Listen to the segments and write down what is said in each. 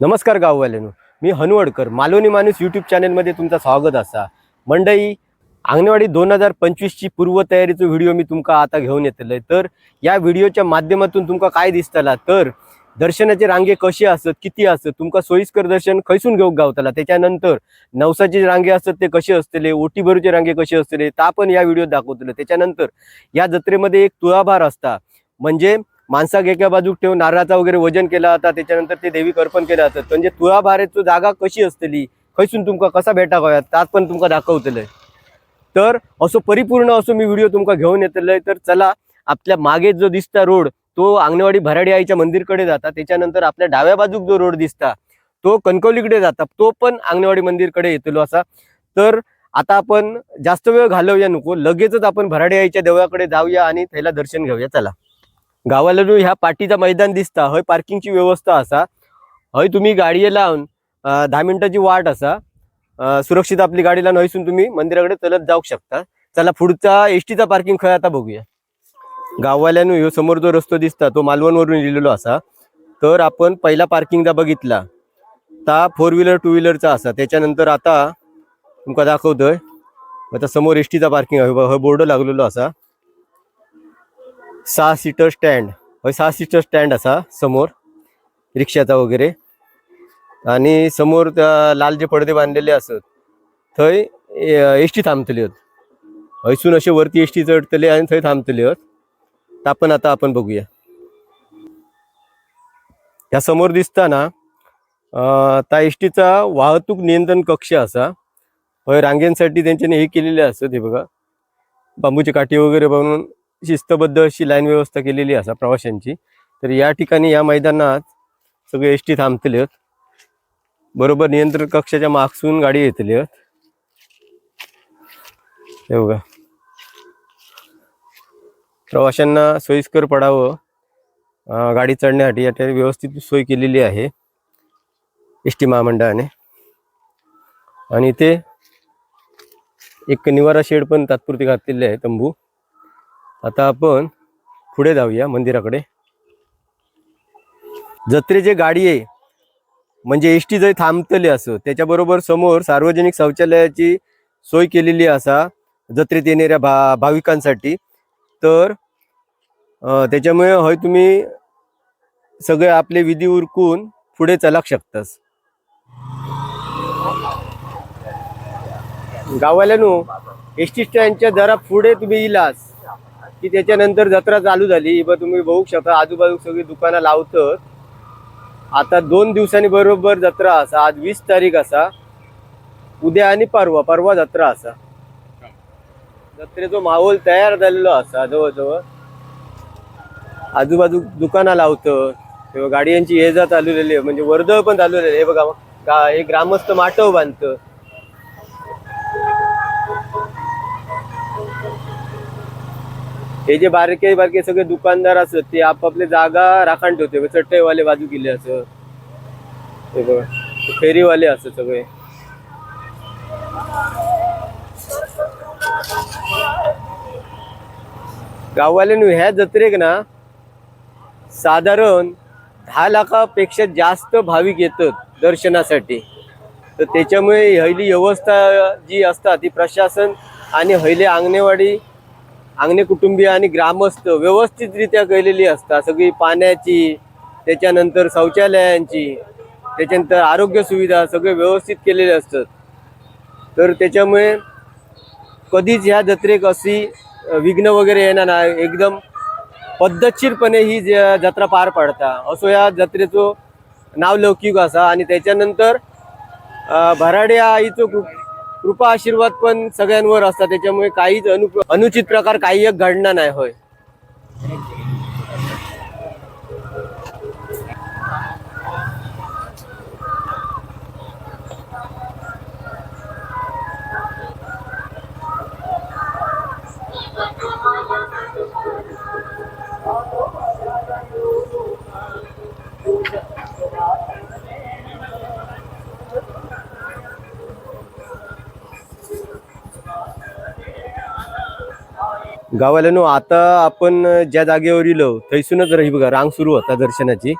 नमस्कार गाववाल्यानो. मी हनुवडकर मालवणी माणूस यूट्यूब चॅनलमध्ये तुमचं स्वागत असा. मंडई अंगणवाडी दोन हजार पंचवीसची पूर्वतयारीचा व्हिडिओ मी तुमका आता घेऊन येतलोय. तर या व्हिडिओच्या माध्यमातून तुमका काय दिसतला? तर दर्शनाचे रांगे कसे असत किती असत तुमका सोयीस्कर दर्शन खैसून घेऊक गावतला? त्याच्यानंतर नवसाचे रांगे असतात ते कसे असतले ओटी भरूचे रांगे कसे असतले ता पण या व्हिडिओत दाखवतले. त्याच्यानंतर या जत्रेमध्ये एक तुळाभार असता. म्हणजे माणसाक एका बाजूक ठेवून नारळाचा वगैरे वजन केला होता त्याच्यानंतर ते देवीक अर्पण केलं जातं. म्हणजे तुळाभारेचो जागा कशी असतली खैसून तुमका कसा भेटा गोव्यात तात पण तुमका दाखवतलंय तर असं परिपूर्ण असो मी व्हिडिओ तुमका घेऊन येतलंय तर चला आपल्या मागे जो दिसता रोड तो अंगणवाडी भराडी आईच्या मंदिरकडे जाता. त्याच्यानंतर आपल्या डाव्या बाजूक जो रोड दिसता तो कणकवलीकडे जाता. तो पण अंगणवाडी मंदिरकडे येतलो असा. तर आता आपण जास्त वेळ घालवूया नको लगेचच आपण भराडी आईच्या देवळाकडे जाऊया आणि त्याला दर्शन घेऊया. चला. गावाला जो ह्या पाटीचा मैदान दिसता हय पार्किंगची व्यवस्था असा हय तुम्ही गाडये लावून धा दहा मिनिटाची वाट असा सुरक्षित आपली गाडी लावून हयसून तुम्ही मंदिराकडे चलत जाऊ शकता. चला पुढचा एसटीचा पार्किंग खय आता बघूया. गाववाल्यानं ह्यो समोर जो रस्तो दिसता तो मालवणवरून लिहिलेलो असा. तर आपण पहिला पार्किंगचा बघितला. ता फोर व्हीलर टू व्हीलरचा असा. त्याच्यानंतर आता तुमका दाखवतोय. आता समोर एसटीचा पार्किंग आहे. बोर्ड लागलेलो असा. सहा सीटर स्टँड. हय सहा सीटर स्टँड असा समोर रिक्षाचा वगैरे. आणि समोर त्या लाल जे पडदे बांधलेले असत थंय एस टी थांबतली होत. हयसून असे वरती एस टी चढतले आणि थंय थांबतल्यो होत. तर आपण आता आपण बघूया. ह्या समोर दिसताना त्या एस टीचा वाहतूक नियंत्रण कक्ष असा. हय रांगेंसाठी त्यांच्याने हे केलेले असत हे बघा. बांबूचे काठी वगैरे बनवून शिस्तबद्ध अशी लाईन व्यवस्था केलेली असा प्रवाशांची. तर या ठिकाणी या मैदानात सगळे एस टी थांबतले आहेत. बरोबर नियंत्रण कक्षाच्या मागसून गाडी येतली आहेत. हे बघा. प्रवाशांना सोयीस्कर पडावं गाडी चढण्यासाठी या ठिकाणी व्यवस्थित सोय केलेली आहे एस टी महामंडळाने. आणि ते एक निवारा शेड पण तात्पुरती घातलेले आहे तंबू. आता आपण पुढे जाऊया मंदिराकडे. जत्रेचे गाडी आहे म्हणजे एस टी जरी थांबतली असं त्याच्याबरोबर समोर सार्वजनिक शौचालयाची सोय केलेली असा जत्रेत येणाऱ्या भा भाविकांसाठी. तर त्याच्यामुळे हय तुम्ही सगळे आपले विधी उरकून पुढे चलाक शकतास. गावाल्यानो एस टी स्टँडच्या जरा पुढे तुम्ही इलास. की त्याच्यानंतर जत्रा चालू झाली. बघ तुम्ही बघू शकता आजूबाजू सगळी दुकानं लावतं आता दोन दिवसांनी बरोबर जत्रा असा. आज वीस तारीख असा. उद्या आणि परवा परवा जत्रा असा. जत्रेचो माहोल तयार झालेलो असा जवळजवळ. आजूबाजू दुकानं लावतं तेव्हा गाड्यांची ये जा चालू आहे. म्हणजे वर्दळ पण चालू आहे. हे बघा हे ग्रामस्थ माटव बांधतं हे जे बारके बारके सगळे दुकानदार असत ते आपापले जागा राखण ठेवते. म्हणजे चटईवाले बाजू गेले असत फेरीवाले असं सगळे. गाववाल्यानु ह्या जत्रेक ना साधारण दहा लाखापेक्षा जास्त भाविक येतात दर्शनासाठी. तर त्याच्यामुळे हयली व्यवस्था जी असतात ती प्रशासन आणि हयले अंगणेवाडी अंगणे कुटुंबीय आणि ग्रामस्थ व्यवस्थितरित्या केलेली असतात. सगळी पाण्याची त्याच्यानंतर शौचालयांची त्याच्यानंतर आरोग्य सुविधा सगळे व्यवस्थित केलेले असतात. तर त्याच्यामुळे कधीच ह्या जत्रेक अशी विघ्न वगैरे येणार नाही. एकदम पद्धतशीरपणे ही ज- जत्रा पार पाडता. असो या जत्रेचो नाव लौकिक असा आणि त्याच्यानंतर भराडे आईचो कृपा आशीर्वाद पण सगळ्यांवर असतात. त्याच्यामुळे काहीच अनु अनुचित प्रकार काही एक घडणार नाही होय. गावाल्यानो आता आपण ज्या जागेवर इलो थैसूनच राही बघा रांग सुरू होता दर्शनाची.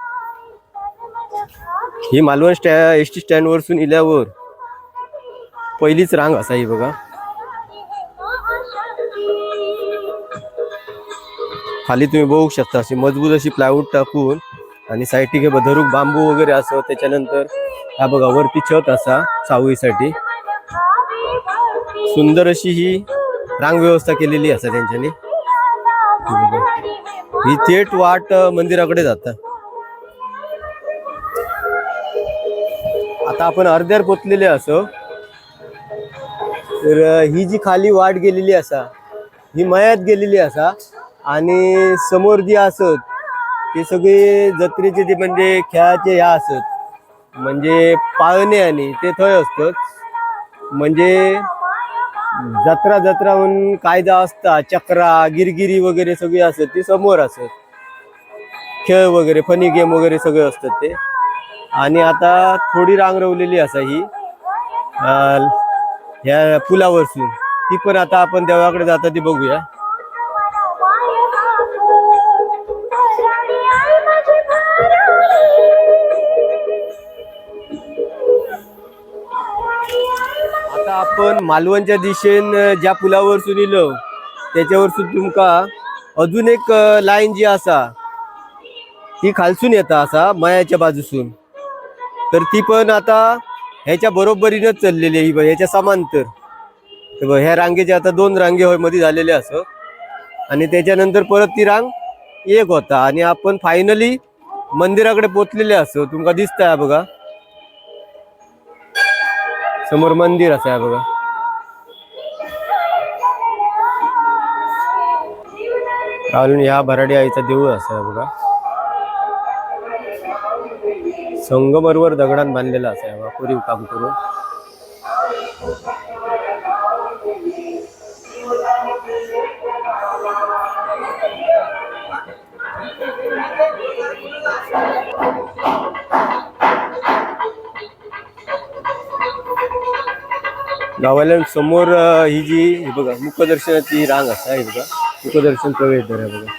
ही मालवण स्टॅ एस टी स्टँडवरसून इल्यावर पहिलीच रांग असा ही बघा. खाली तुम्ही बघू शकता अशी मजबूत अशी प्लायवूड टाकून आणि साईडीक हे धरूक बांबू वगैरे असं त्याच्यानंतर हा बघा वरती छत असा सावळीसाठी. सुंदर अशी ही रांग व्यवस्था केलेली असा त्यांच्यानी. ही थेट वाट मंदिराकडे जाता. आता आपण अर्ध्यार पोचलेले असो तर ही जी खाली वाट गेलेली असा ही मयात गेलेली असा आणि समोर जी असत ते सगळे जत्रेचे जे म्हणजे खेळाचे ह्या असत म्हणजे पाळणे आणि ते थंय असत म्हणजे जत्रा जत्रा म्हणून कायदा असता चक्रा गिरगिरी वगैरे सगळी असत ती समोर असत खेळ वगैरे फनी गेम वगैरे सगळे असतात ते. आणि आता थोडी रांग रवलेली असा ही ह्या पुलावरसून. ती पण आता आपण देवाकडे जाता ती बघूया. आपण मालवणच्या दिशेन ज्या पुलावरसून येलो त्याच्यावरसून तुमका अजून एक लाईन जी असा ती खालसून येता असा मयाच्या बाजूसून. तर ती पण आता ह्याच्या बरोबरीनच चाललेली आहे ही ह्याच्या समांतर. ह्या रांगेचे आता दोन रांगे होयमध्ये झालेले असं. आणि त्याच्यानंतर परत ती रांग एक होता. आणि आपण फायनली मंदिराकडे पोचलेले असो. तुमका दिसतंय बघा. समोर मंदिर असं आहे बघा. अजून ह्या भराडी आईचा देऊळ असं आहे बघा. संगमरवर दगडात बांधलेला असं आहे बघा कोरीव काम करून. गावाला समोर ही जी हे बघा मुखदर्शनाची रांग असा आहे बघा. मुखदर्शन प्रवेशद्वार आहे बघा.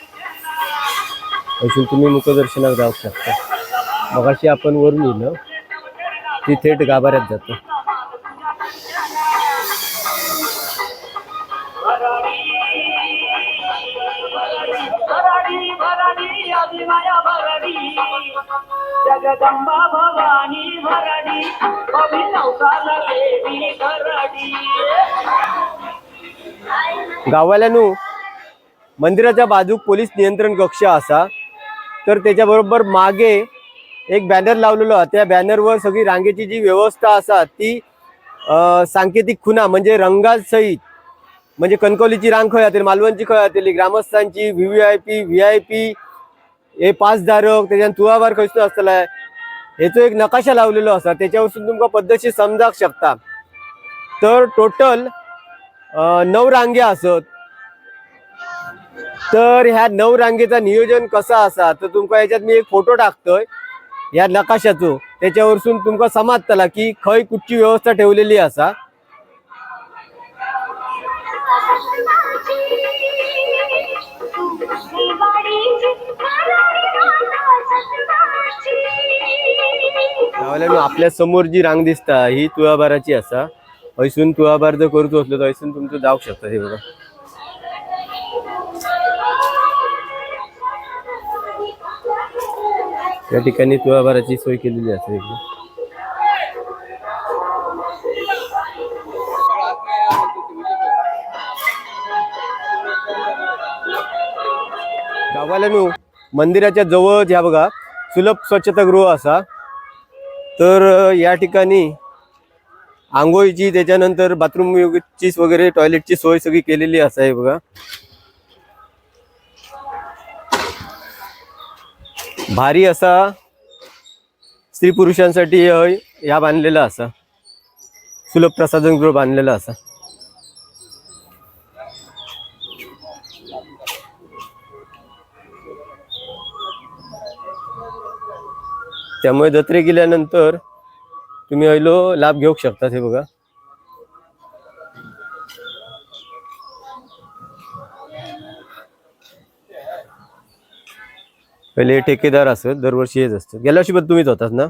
असून तुम्ही मुखदर्शनात जाऊ शकता. मगाशी आपण वरून येलो ती थेट गाभाऱ्यात जातो. गावाल्यानू मंदिराच्या बाजूक पोलीस नियंत्रण कक्ष असा तर त्याच्याबरोबर मागे एक बॅनर लावलेलो आहे. त्या बॅनरवर सगळी रांगेची जी व्यवस्था असा ती सांकेतिक खुना म्हणजे रंगासहित म्हणजे कणकवलीची रांग खंय जातली मालवणची खंय जातली ग्रामस्थांची V V I P V I P हे पासधारक त्याच्यान तुळाभार खंयचो आसतला हेचो एक नकाशा लावलेलो असा त्याच्यावरसून तुमका पद्धतशीर समजाक शकता. तर टोटल नऊ रांगे असत. तर ह्या नऊ रांगेचा नियोजन कसा असा? तर तुमका याच्यात मी एक फोटो टाकतोय. या नकाशाचो. त्याच्यावरसून तुमका समजतला की खंय कुठची व्यवस्था ठेवलेली असा? आपल्यासमोर जी रांग दिसता ही तुळाबाराची असा. हयसून तुळाबार जर करूचो असलो तर हयसून तुमचं जाऊ शकता हे बघा. या ठिकाणी तुळाबाराची सोय केलेली असते इकडे. गावाला मंदिराच्या जवळच ह्या बघा. सुलभ स्वच्छतागृह असा. तर या ठिकाणी आंघोळीची त्याच्यानंतर बाथरूम ची वगैरे टॉयलेटची सोय सगळी केलेली असा आहे बघा. भारी असा स्त्री पुरुषांसाठी हय ह्या बांधलेला असा. सुलभ प्रसाधन गृह बांधलेला असा. त्यामुळे जत्रे गेल्यानंतर तुम्ही हयलो लाभ घेऊ शकता हे बघा. पहिले ठेकेदार असत दरवर्षी हेच असतात गेल्या वर्षी पण तुम्हीच होतात ना?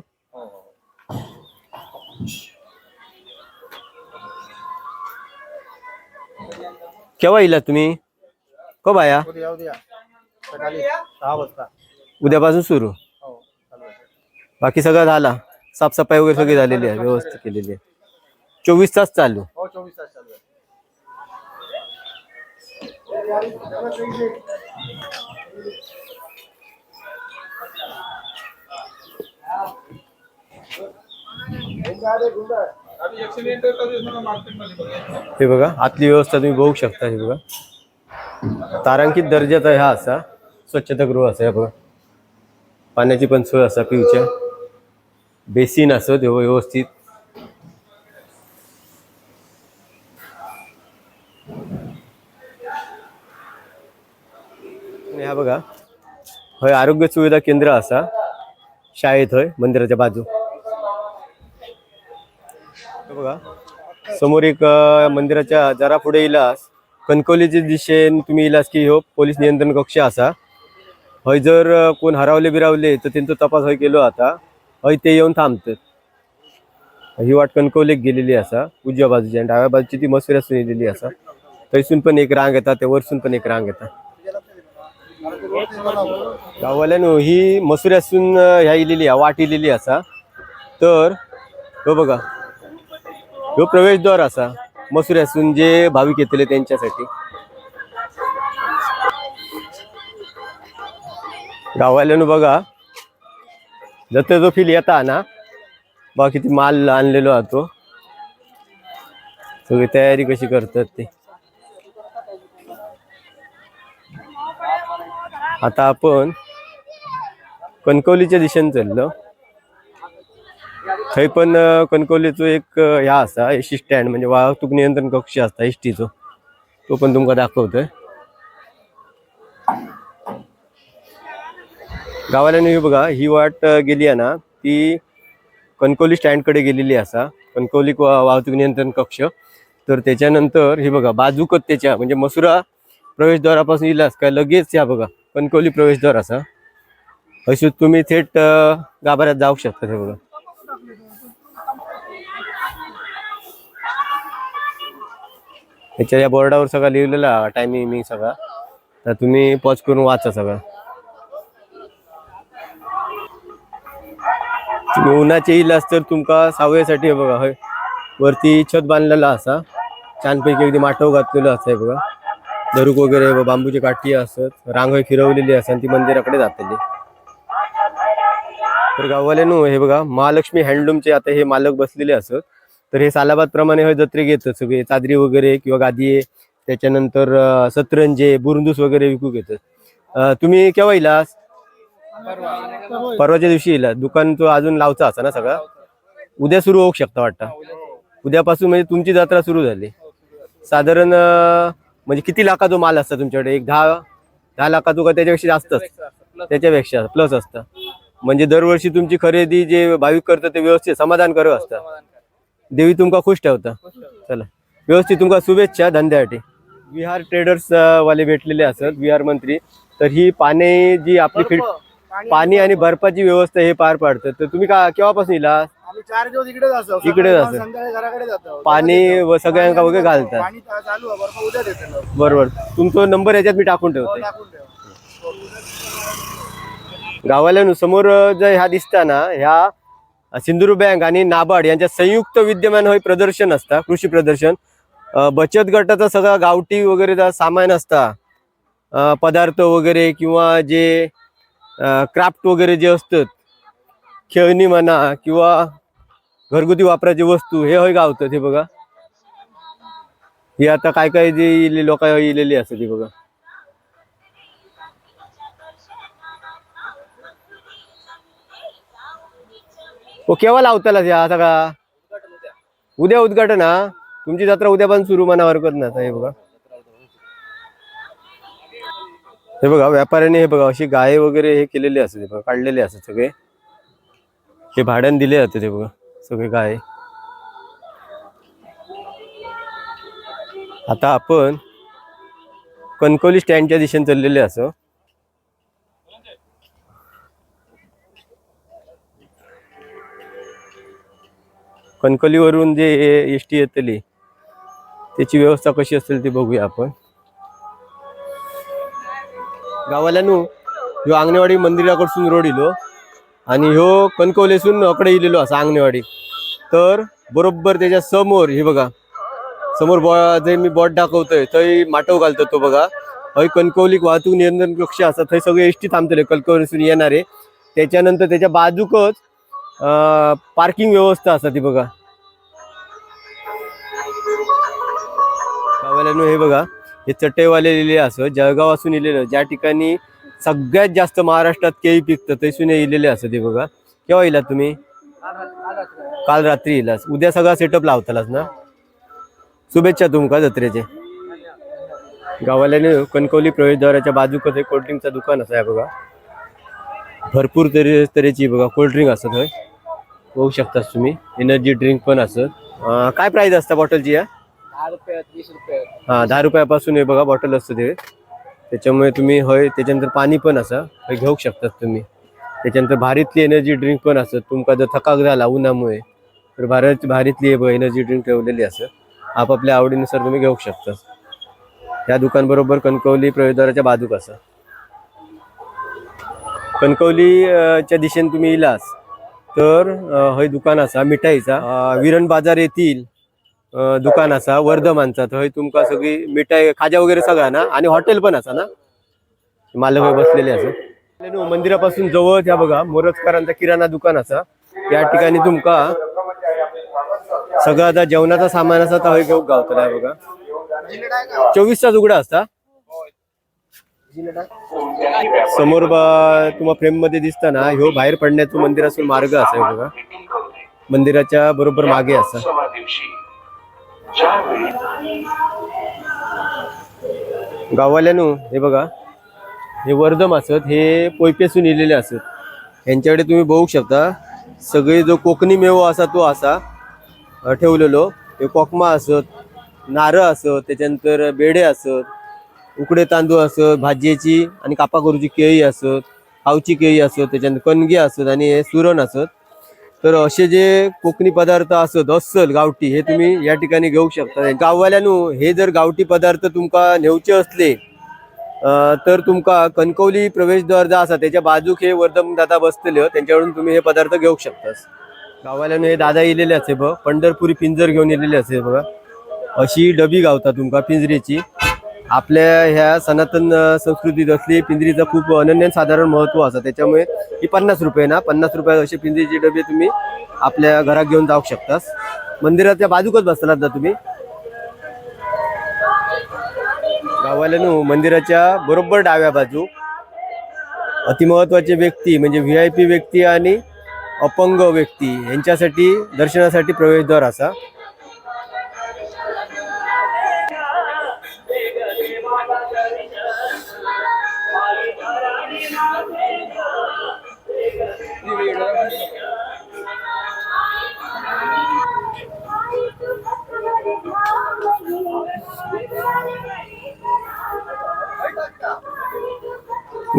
केव्हा येला तुम्ही? को बाया उद्यापासून सुरू? हो. बाकी सगळं झाला. साफसफाई वगैरे सगळी झालेली आहे व्यवस्थित केलेली आहे. चोवीस तास चालू. हो चोवीस तास चालू आहे. हे बघा आतली व्यवस्था तुम्ही बघू शकता हे बघा. तारांकित दर्जाचा हा असा स्वच्छतागृह असा हे बघा. पाण्याची पण सोय असा बेसिन असत हे व्यवस्थित. आणि हा बघा होय आरोग्य सुविधा केंद्र असा. शाळेत होय मंदिराच्या बाजू. बघा समोर एक मंदिराच्या जरा पुढे इलास. कणकवलीच्या दिशेन तुम्ही इलास की हो पोलीस नियंत्रण कक्ष असा. हय जर कोण हरावले बिरावले तर त्यांचा तपास हय केलो आता. हय ते येऊन थांबतात ही वाट कणकवलीक गेलेली असा उजव्या बाजूची आणि डाव्या बाजूची ती मसुऱ्यासून येलेली असा. थंयसून पण एक रांग येता त्या वरसून पण एक रांग येता गाववाल्यानं ही मसुऱ्यासून ह्या इलेली आहे वाट इलेली असा. तर हो बघा ह्यो प्रवेशद्वार असा मसुऱ्यासून जे भाविक येतले त्यांच्यासाठी. गाववाल्यानं बघा जर जो फील येता ना बघा किती माल आणलेलो हा तो. सगळी तयारी कशी करतात ते. आता आपण कणकवलीच्या दिशेने चाललो. थंय पण कणकवलीचो एक ह्या असा एस टी स्टँड म्हणजे वाहतूक नियंत्रण कक्ष असता एस टीचो तो पण तुमका दाखवतोय. गावाल्याने ही बघा ही वाट गेली आहे ना ती कणकोली स्टँडकडे गेलेली असा कणकोली वा- वाहतूक नियंत्रण कक्ष. तर त्याच्यानंतर हे बघा बाजूकच त्याच्या म्हणजे मसुरा प्रवेशद्वारापासून इलास काय लगेच या बघा कणकवली प्रवेशद्वार असा. अशी तुम्ही थेट गाभाऱ्यात जाऊ शकता हे बघा. त्याच्या या बोर्डावर सगळं लिहिलेला टायमिंग मी सगळा. तर तुम्ही पॉज करून वाचा सगळं. उन्हाचे येईल तर तुमका सावयसाठी हे बघा हय. वरती छत बांधलेला असा. छानपैकी अगदी माटव घातलेलं असं आहे बघा. दरुक वगैरे बांबूची काठी असत रांगोळी फिरवलेली असत ती मंदिराकडे जातली. तर गाववाल्यानो हे बघा महालक्ष्मी हँडलूमचे आता हे मालक बसलेले असत. तर हे सालाबाद प्रमाणे हे जत्रे घेतात सगळे. चादरी वगैरे किंवा गादी त्याच्यानंतर सतरंजे बुरुंदूस वगैरे विकू घेतात. तुम्ही केव्हा इलास परवाच्या दिवशी येईल. दुकान तो अजून लावचा असा ना सगळा. उद्या सुरू होऊ शकता वाटतं. उद्यापासून म्हणजे तुमची जत्रा सुरू झाली. साधारण म्हणजे किती लाखाचा माल असतो तुमच्याकडे? एक दहा दहा लाखाचा का त्याच्यापेक्षा जास्त त्याच्यापेक्षा प्लस असतं. म्हणजे दरवर्षी तुमची खरेदी जे भाविक करतं ते व्यवस्थित समाधान करत असतं. देवी तुमका खुश ठेवता. चला. व्यवस्थित तुमका शुभेच्छा धंद्यासाठी. विहार ट्रेडर्स वाले भेटलेले असत. विहार मंत्री. तर ही पाने जी आपली फिट पाणी आणि बर्फाची व्यवस्था हे पार पाडतात तर तुम्ही का केव्हापासून येला? आम्ही चार दिवस इकडेच असतो. इकडेच सकाळी असतो. जाऊन संध्याकाळी घराकडे जातो. पाणी व सगळ्यांका वगैरे घालतात. पाणी चालू आहे. बर्फ उद्या देतो बरोबर. तुमचा नंबर याच्यात मी टाकून ठेवते. टाकून ठेव. समोर जर ह्या दिसता ना ह्या सिंधुदुर्ग बँक आणि नाबार्ड यांच्या संयुक्त विद्यमान हे प्रदर्शन असता कृषी प्रदर्शन. अ, बचत गटाचा सगळा गावठी वगैरे सामान असता. अ, पदार्थ वगैरे किंवा जे क्राफ्ट वगैरे जे असतात खेळणी म्हणा किंवा घरगुती वापराची वस्तू हे होय गावतात हे बघा. हे आता काय काय जे लोक इलेली असतात हे बघा. हो केव्हा लावताला या सगळा उद्या उद्घाटन हा? तुमची जत्रा उद्या पण सुरू म्हणा हरकत नाही हे बघा. हे बघा व्यापाऱ्याने हे बघा अशी गाय वगैरे हे केलेले असते हे बघा काढलेले असतात सगळे. हे भाड्याने दिले जाते ते बघा सगळे गाय. आता आपण कणकवली स्टँडच्या दिशेने चाललेले असो. कणकवलीवरून जे एस टी येतली त्याची व्यवस्था कशी असेल ती बघूया आपण. गावाल्यानू ह्यो आंगणेवाडी मंदिराकडसून रोड इलो आणि ह्यो कणकवलेसून अकडे इलेलो असा आंगणेवाडी तर बरोबर त्याच्यासमोर हे बघा. समोर बॉ जे मी बॉट दाखवतोय थंय माटव घालतो तो बघा. हय कणकवलीक वाहतूक नियंत्रण कक्ष असा. थंय सगळे एस टी थांबतले कणकवलीसून येणारे त्याच्यानंतर त्याच्या बाजूकच पार्किंग व्यवस्था असा ती बघा. गावाल्यानं हे बघा. हे चटईवाले लिहिले असं जळगावासून इलेलं ज्या ठिकाणी सगळ्यात जास्त महाराष्ट्रात केळी पिकतं थंयसून हे इलेले असं ते बघा. केव्हा येला तुम्ही? काल रात्री येलास उद्या सगळा सेटअप लावतालास ना? शुभेच्छा तुमका जत्रेचे. गावाल्याने कणकवली प्रवेशद्वाराच्या बाजूकच एक कोल्ड्रिंकचं दुकान असं आहे बघा. भरपूर तरी तऱ्हेची बघा कोल्ड्रिंक असत होय. बघू शकतास तुम्ही. एनर्जी ड्रिंक पण असत. काय प्राईज असतं बॉटलची या? हा दहा रुपयापासून हे बघा बॉटल असतं ते. त्याच्यामुळे तुम्ही हय त्याच्यानंतर पाणी पण असं हे घेऊ शकतात तुम्ही. त्याच्यानंतर भारीतली एनर्जी ड्रिंक पण असत तुमका जर थकाक झाला उन्हामुळे तर भारत भारीतली हे एनर्जी ड्रिंक ठेवलेली असत आपापल्या आवडीनुसार तुम्ही घेऊ शकता या दुकानबरोबर कणकवली प्रवेशद्वाराच्या बाजूक असं. कणकवलीच्या दिशेने तुम्ही इलास तर हे हय दुकान असा मिठाईचा. विरण बाजार येथील दुकान असा वर्धमानचा. थंय तुमका सगळी मिठाई खाजा वगैरे सगळा ना? आणि हॉटेल पण असा ना? मालक बसलेले असं. मंदिरापासून जवळ ह्या बघा मोरजकरांचा किराणा दुकान असा. या ठिकाणी तुमका सगळं आता जेवणाचा सामान असा हय घेऊ गावतला बघा. चोवीस तास उघडा असता. समोर बा तुम्हा फ्रेममध्ये दिसता ना ह्यो बाहेर पडण्याचं मंदिर असून मार्ग असा बघा. मंदिराच्या बरोबर मागे असा. गाववाल्यानो हे बघा. हे वर्धम असत हे पोयपेसून इलेले असत. यांच्याकडे तुम्ही बघू शकता सगळे जो कोकणी मेवो असा तो असा ठेवलेलो. हे कोकमा असत नारळ असत त्याच्यानंतर बेडे असत उकडे तांदूळ असत भाजयेची आणि कापा करूची केळी असत खावची केळी असत त्याच्यानंतर कणगी असत आणि हे सुरण असत. तर असे जे कोकणी पदार्थ असत अस्सल गावठी हे तुम्ही या ठिकाणी घेऊ शकता. गाववाल्यानो हे जर गावठी पदार्थ तुमका नेवचे असले तर तुमका कणकवली प्रवेशद्वार जो असा त्याच्या बाजूक हे वर्धम दादा बसलेले त्यांच्याकडून तुम्ही हे पदार्थ घेऊ शकतास. गावाल्यानं हे दादा येलेले असे बघ पंढरपुरी पिंजर घेऊन येलेले असे बघा. अशी डबी गावता तुमका पिंजरीची आपल्या ह्या सनातन संस्कृतीत असली पिंजरीचं खूप अनन्य साधारण महत्त्व असं त्याच्यामुळे ही पन्नास रुपये ना? पन्नास रुपये असे पिंजरीचे डबे तुम्ही आपल्या घरात घेऊन जाऊ शकतास. मंदिराच्या बाजूकच बसलात ना तुम्ही? गावाल्यानो मंदिराच्या बरोबर डाव्या बाजू. अतिमहत्वाचे व्यक्ती म्हणजे व्ही आय पी व्यक्ती आणि अपंग व्यक्ती यांच्यासाठी दर्शनासाठी प्रवेशद्वार असा.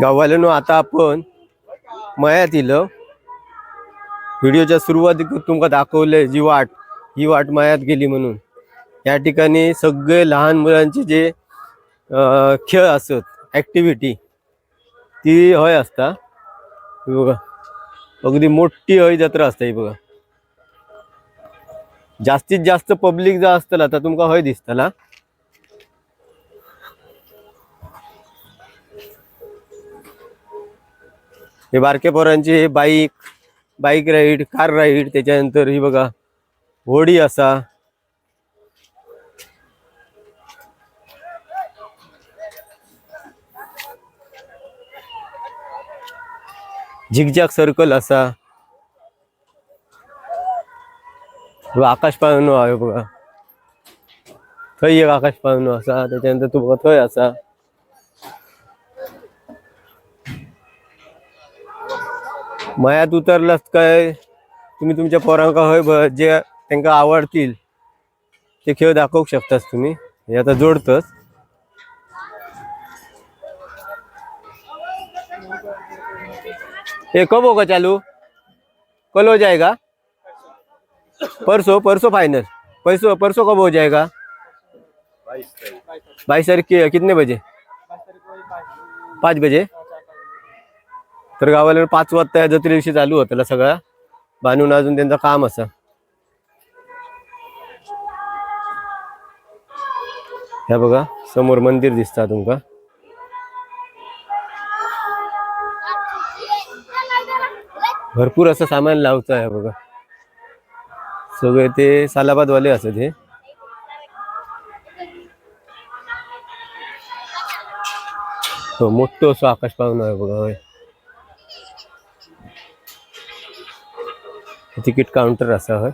गाववाल्यानो आता आपण मयात इलं. व्हिडिओच्या सुरुवातीक तुमका दाखवलंय जी वाट. ही वाट मयात गेली म्हणून. या ठिकाणी सगळे लहान मुलांचे जे खेळ असत ऍक्टिव्हिटी ती हय असता. बघा. अगदी मोठी हय जत्रा असता ही बघा. जास्तीत जास्त पब्लिक जो असतला तर तुमका हय दिसतला. हे बारके पोरांची हे bike bike ride car ride त्याच्यानंतर ही बघा होडी असा. झिगझॅग सर्कल असा. आकाश पाळणो आहे बघा. थंय एक आकाश पाळणो असा त्याच्यानंतर तू बघा थंय असा. मयात उतरलास काय? तुम्ही तुमच्या पोरांका हय जे त्यांना आवडतील ते खेळ दाखवू शकतास तुम्ही. हे आता जोडतच हे कब होगा चालू? कल हो जाएगा? परसो परसो फाइनल परसो परसों कब हो जाएगा? बाईस तारीख. कितने बजे? पाच बजे? तर गावाला पाच वाजता जत्रे दिवशी चालू होतं सगळा. बांधून अजून त्यांचं काम असं. ह्या बघा समोर मंदिर दिसता तुमका भरपूर असं सामान लावतं आहे बघा. सगळे ते सालाबादवाले असत हे. हो, मोठं असं आकाश पाहून आहे बघा होय तिकीट काउंटर असा हो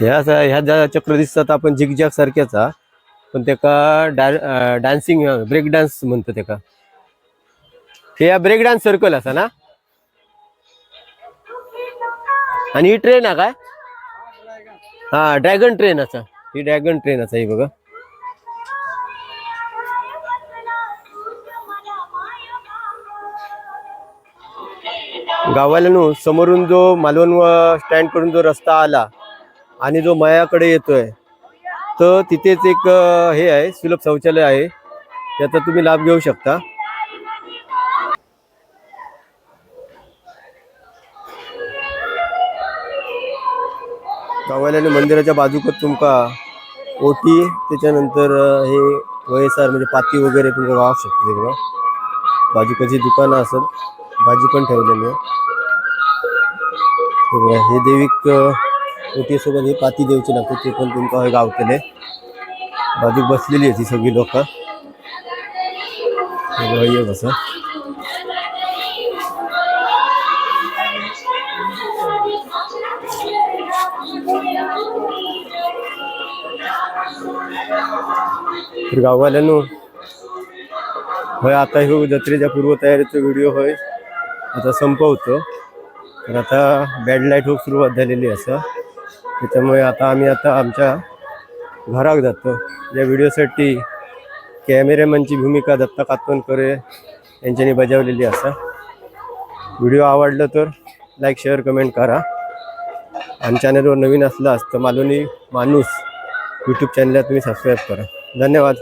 ह्या असा ह्या ज्या चक्र दिसतात आपण झिगझॅग सारख्याचा पण त्याका डा डान्सिंग ब्रेक डान्स म्हणतो त्याका हे या ब्रेक डान्स सर्कल असा ना? आणि ही ट्रेन आहे काय? हा ड्रॅगन ट्रेन असा. ही ड्रॅगन ट्रेन असा ही बघा. गावाला समोरून जो मालवण स्टँड करून जो रस्ता आला आणि जो मायाकडे येतोय तर तिथेच एक हे आहे सुलभ शौचालय आहे. त्याचा तुम्ही लाभ घेऊ शकता. गावाल्याने मंदिराच्या बाजूकच तुमका ओटी त्याच्यानंतर हे वयसार म्हणजे पाती वगैरे तुमका गाव शकते बाजूकची दुकानं असत भाजी पण देविक ओटीसोबत हे पाती द्यायची लागते ते तुमका हे गावतले बाजू बसलेली आहे ती सगळी लोक. कसं गाववाल्यानो, होय, आता ह्यो जत्रेच्या पूर्वतयारीचा व्हिडिओ आता संपवतो. तर आता बॅड लाइट होऊक सुरुवात झालेली असा. त्याच्यामुळे आता आम्ही आता आमच्या घराक जातो. या व्हिडिओसाठी कॅमेरामॅनची भूमिका दत्ता कातवणकर यांच्यानी बजावलेली असा. व्हिडिओ आवडलं तर लाईक शेअर कमेंट करा. आणि चॅनलवर नवीन असलास तर मालवणी माणूस यूट्यूब चॅनलला तुम्ही सबस्क्राईब करा. धन्यवाद.